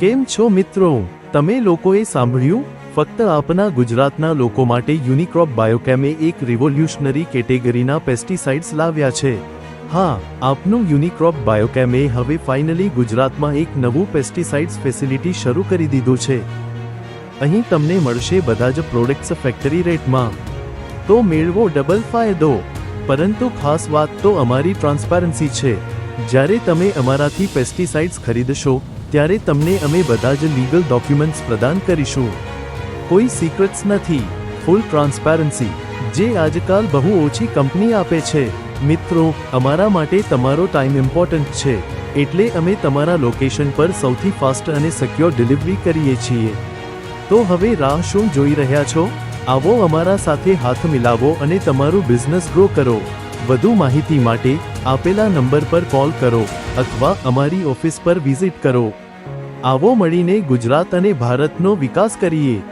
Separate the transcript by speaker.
Speaker 1: કેમ છો મિત્રો? તમે લોકોએ સાંભળ્યું? ફક્ત આપના ગુજરાતના લોકો માટે યુનિક્રોપ બાયોકેમે એક રિવોલ્યુશનરી કેટેગરીના પેસ્ટિસાઇડ્સ લાવ્યા છે. હા, આપનું યુનિક્રોપ બાયોકેમે હવે ફાઇનલી ગુજરાતમાં એક નવું પેસ્ટિસાઇડ્સ ફેસિલિટી શરૂ કરી દીધું છે. અહીં તમને મળશે બધા જ પ્રોડક્ટ્સ ફેક્ટરી રેટમાં. તો મેળવો ડબલ ફાયદો. પરંતુ ખાસ વાત તો અમારી ટ્રાન્સપેરન્સી છે. જ્યારે તમે અમારાથી પેસ્ટિસાઇડ્સ ખરીદશો ત્યારે તમને અમે બધા જ લીગલ ડોક્યુમેન્ટ્સ પ્રદાન કરીશું. કોઈ સિક્રેટ્સ નથી. ફૂલ ટ્રાન્સપેરન્સી જે આજકાલ બહુ ઓછી કંપની આપે છે. મિત્રો, અમારા માટે તમારો ટાઈમ ઇમ્પોર્ટન્ટ છે. એટલે અમે તમારા લોકેશન પર સૌથી ફાસ્ટ અને સિક્યોર ડિલિવરી કરીએ છીએ. તો હવે રાહ શું જોઈ રહ્યા છો? આવો અમારા સાથે હાથ મિલાવો અને તમારું બિઝનેસ ગ્રો કરો. વધુ માહિતી માટે આપેલા નંબર પર કોલ કરો અથવા અમારી ઓફિસ પર વિઝિટ કરો. આવો મળીને ગુજરાત અને ભારતનો વિકાસ કરીએ.